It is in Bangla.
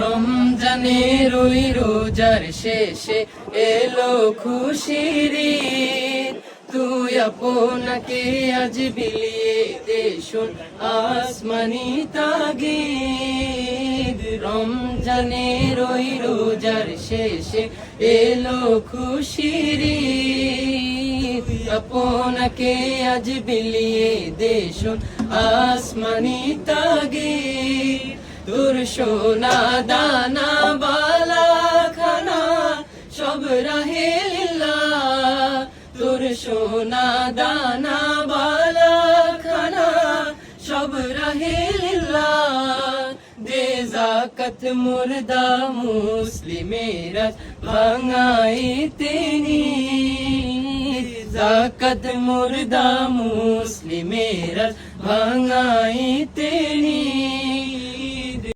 রমজানের ওই রোজার শেষে এলো খুশির। তুই আপনাকে আজ বিলিয়ে দে শোন আসমানি তাগিদ রমজানের ওই রোজার শেষে এলো খুশির। আপনাকে আজ বিলিয়ে দে শোন আসমানি তাগিদ তোর সোনা দানা বালা খানা সব রাহে লীলা। তোর সোনা দানা বালা খানা সব রাহে লীলা। দে জাকত মুর্দা মুসলিমেরা ভাঙাই তিনি। জাকত মুর্দা মুসলিমেরা ভাঙাই তিনি।